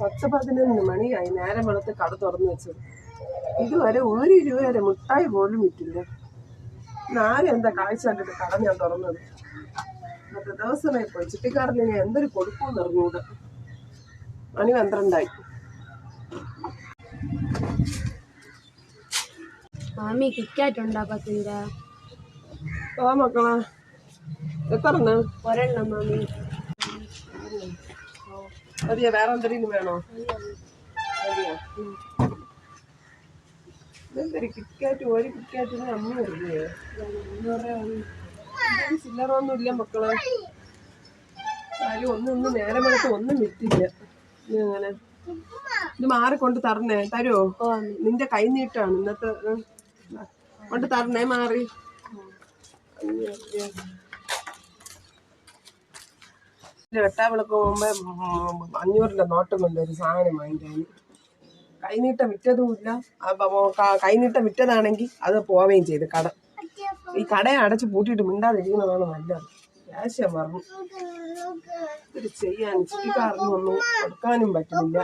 പത്ത് പതിനൊന്ന് മണിയായി. നേരം വെളുത്ത് കട തുറന്നു വെച്ചത്. ഇതുവരെ ഒരു രൂപ വരെ മുട്ടായി പോലും വിറ്റില്ല ആരും എന്താ കാഴ്ച കണ്ടിട്ട് കട ഞാൻ തുറന്നത്? ഇന്നത്തെ ദിവസമായി പോയി. ചിട്ടിക്കാരന് ഞാൻ എന്തൊരു കൊടുക്കും നിറഞ്ഞുകൂടെ മണി പന്ത്രണ്ടായി. മാമി കിക്കാറ്റ് ഉണ്ടാ പത്തിന്റെ? ആ മക്കളാ. എത്ര? ഒരെണ്ണം മാമി. മതിയോ വേറെ എന്തെങ്കിലും വേണോ? മതിയോ ഇതെന്തൊരു കിക്കാറ്റ് ഒരു കിക്കാറ്റിന് അമ്മ വരുന്നേ ചില്ലറൊന്നും ഇല്ല മക്കളെ. കാര്യം ഒന്നും ഒന്നും നേരം വെളുത്ത് ഒന്നും വിറ്റില്ല. അങ്ങനെ ഇത് മാറിക്കൊണ്ട് തരണേ തരുമോ നിന്റെ കൈ നീട്ടാണ് ഇന്നത്തെ. കൊണ്ട് തരണേ മാറി. വെട്ടാവിളക്ക് പോകുമ്പോ ഉം, അഞ്ഞൂറിന്റെ നോട്ടം കൊണ്ട് ഒരു സാധനം വാങ്ങിക്കാൻ. കൈനീട്ടം വിറ്റതുമില്ല. കൈനീട്ടം വിറ്റതാണെങ്കിൽ അത് പോവുകയും ചെയ്ത് കട. ഈ കടയെ അടച്ച് പൂട്ടിയിട്ട് മിണ്ടാതിരിക്കുന്നതാണ് നല്ലത്. ദേഷ്യം പറഞ്ഞു ഇത് ചെയ്യാൻ ചുറ്റിക്കാരനും ഒന്നും കൊടുക്കാനും പറ്റുന്നില്ല.